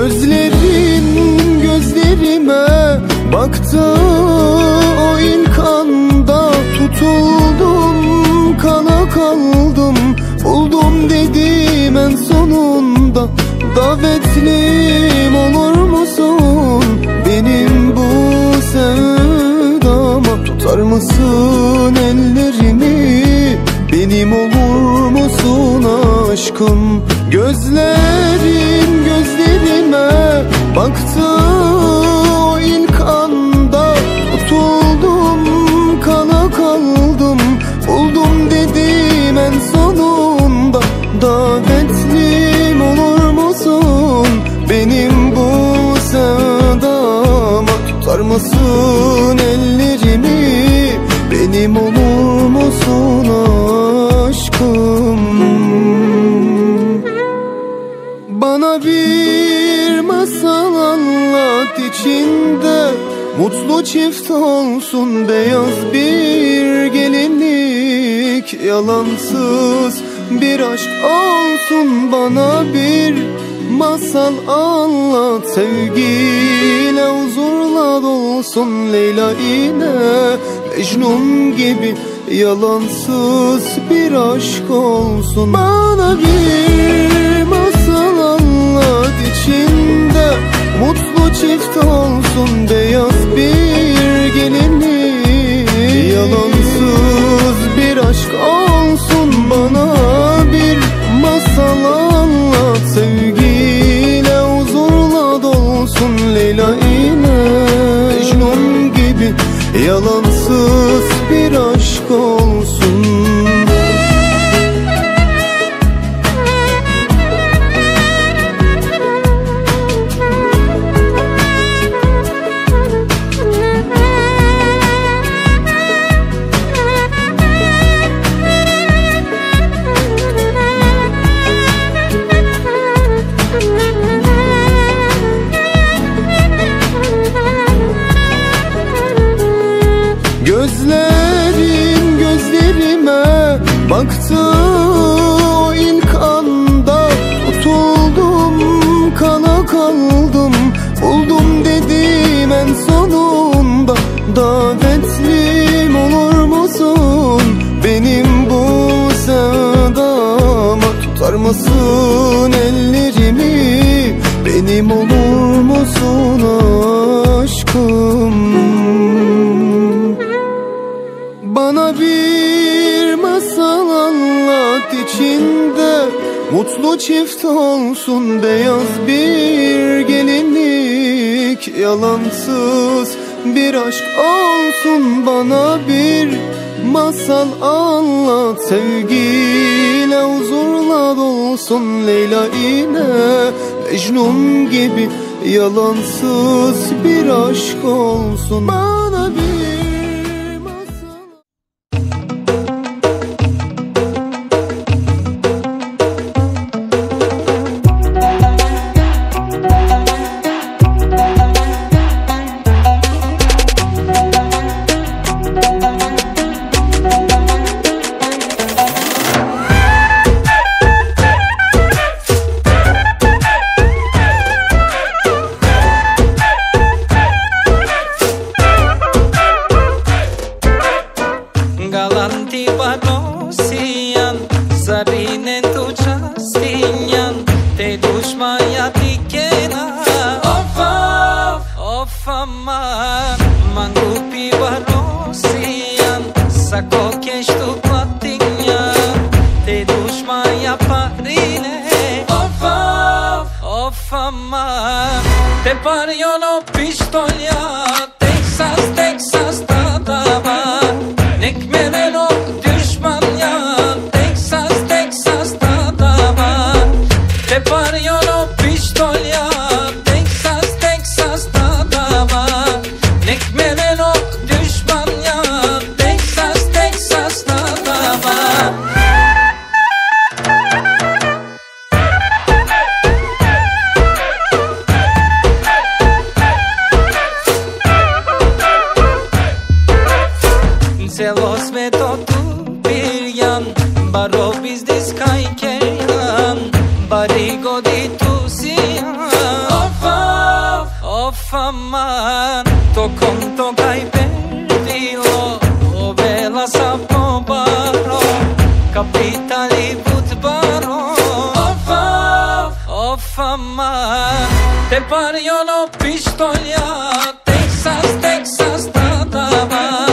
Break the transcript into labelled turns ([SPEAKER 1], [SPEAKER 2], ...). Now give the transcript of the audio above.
[SPEAKER 1] Gözlerin gözlerime baktı o ilk anda Tutuldum kana kaldım. Buldum dedim en sonunda Davetlim olur musun? Benim bu sevdama Tutar mısın ellerimi? Benim olur musun aşkım? Gözlerim gözlerime içinde Mutlu çift olsun beyaz bir gelinlik. Yalansız bir aşk olsun bana bir masal anlat. Sevgiyle huzurla dolsun Leyla yine. Mecnun gibi yalansız bir aşk olsun. Bana bir masal anlat içinde. Mutlu çift olsun beyaz bir gelinlik. Yalansız bir aşk olsun bana baktı o ilk anda Tutuldum kana kaldım. Buldum dedim en sonunda Davetlim olur musun? Benim bu sevdama Tutar mısın ellerimi? Benim olur musun aşkım Mutlu çift olsun beyaz bir gelinlik. Yalansız bir aşk olsun bana bir masal anlat. Sevgiyle huzurla dolsun Leyla ile Mecnun gibi yalansız bir aşk olsun. Bana bir
[SPEAKER 2] και να Οφα Οφα μα Μα κούπι βαλώσιαν Σακό και στο πατινιά. Τε δούσμα για παρίνε Οφα Οφα μα Τε παριώνω πιστολιά. Τέξας, τέξας τα ταβά. Νεκμερένω τυσμανιά Τέξας, τέξας τα ταβά. Τε παριώνω πάλι που την πάρω. Οφα, οφα μα. Τε πάρει όλο πιστολιά. Τέξας, Τέξας, τα ταβάς